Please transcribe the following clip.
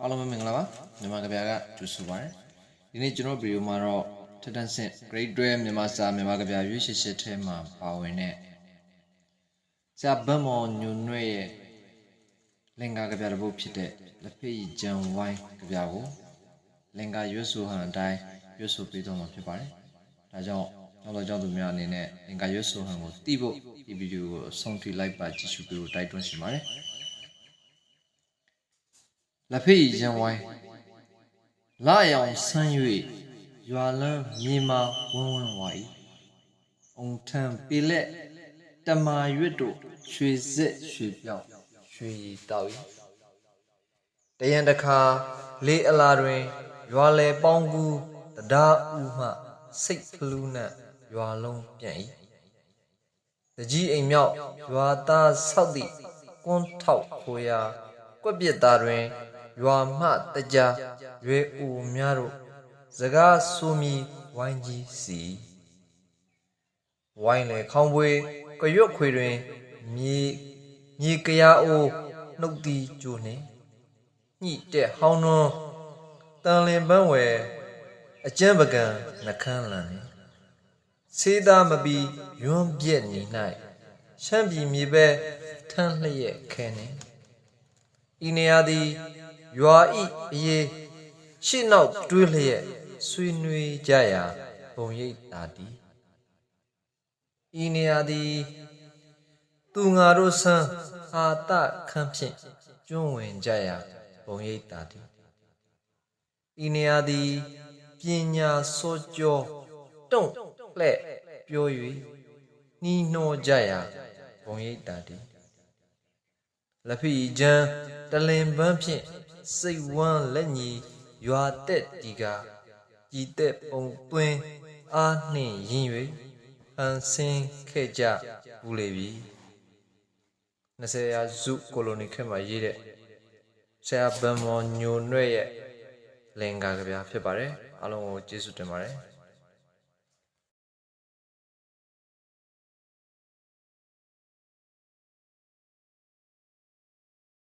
အားလုံးပဲမင်္ဂလာပါမြန်မာကဗျာကကျူဆိုပါရယ်ဒီနေ့ကျွန်တော်ဗီဒီယိုမှာတော့ထက်တန်းဆင့် grade 12မြန်မာစာမြန်မာကဗျာရွေးရှစ်ရှစ်ထဲမှာပါဝင်တဲ့ဆရာဗတ်မော်ညွနွဲ့ရဲ့လင်္ကာကဗျာတစ်ပုဒ်ဖြစ်တဲ့လက်ဖေးဂျန်ဝိုင်းကဗျာကိုလင်္ကာရွတ်ဆိုဟန်အတိုင်းရွတ်ဆိုပေးတော့မှာဖြစ်ပါတယ်ဒါကြောင့်နောက်တော့ကြောင့်သူများအနေနဲ့လင်္ကာရွတ်ဆိုဟန်ကိုသိဖို့ဒီဗီဒီယိုကိုအဆုံးထိလိုက်ပါကြည့်ရှုပေးဖို့တိုက်တွန်းရှင်ပါတယ် လက်ဖေးရန်ဝိုင်းလာရောင်ဆန်း၍ရွာလန်းမြေမာဝန်းဝန်းဝါ၏အုံထံပေလက်တမာရွတ်တို့ရွှေစစ်ရွှေပြောက်ရွှေရည်တောက်၏တယံတခါလေအလာတွင်ရွာလေပေါင်းကူတရားဥမှစိတ်ဖလူးနှံ့ရွာလုံးပြန်၏တကြီးအိမ်မြောက်ရွာသားဆောက်သည့်ကွန်းထောက်ခိုရာကွက်ပြစ်သားတွင် ရွာမှတကြရွေဦးများတို့စကားဆိုမီဝိုင်းကြီးစီဝိုင်းလေခေါင်းပွေကရွတ်ခွေတွင်မြေမြေကရာအိုးနှုတ်တီကျိုနှင့်ညှိတဲ့ဟောင်းနွန်းတန်လင်ပန်းဝယ်အကျန်းပကံနှခမ်းလန်နှင့်စေးသားမပီယွန်းပြက်နေ၌ရှမ်းပြည်မြေပဲထမ်းလျက်ခဲနှင့်ဤနေရာသည် ရွာဤအရေးရှေ့နောက်တွေးလျက်ဆွေးနွေးကြရာဘုံရိပ်တာတီဤနေရာသည် သူငါတို့ဆန်းအာတခန့်ဖြင့်ကျွန်းဝင်ကြရာဘုံရိပ်တာတီဤနေရာသည်ပညာစောကြောတုံ့လှဲ့ပြော၍နှီးနှောကြရာဘုံရိပ်တာတီလက်ဖီချမ်းတလင်ပန်းဖြင့် စိတ်ဝမ်းလက်ညီရွာတက်တီကကြည်တက်ပုံသွင်းအားနှင့်ရင်၍အန်ဆင်းခဲ့ကြဘူးလေပြီ20ရာစုကိုလိုနီခေတ်မှာရေးတဲ့ဆရာဗန်မော်ညိုနွဲ့ရဲ့လင်္ကာကဗျာဖြစ်ပါတယ်အားလုံးကိုကျေးဇူးတင်ပါတယ်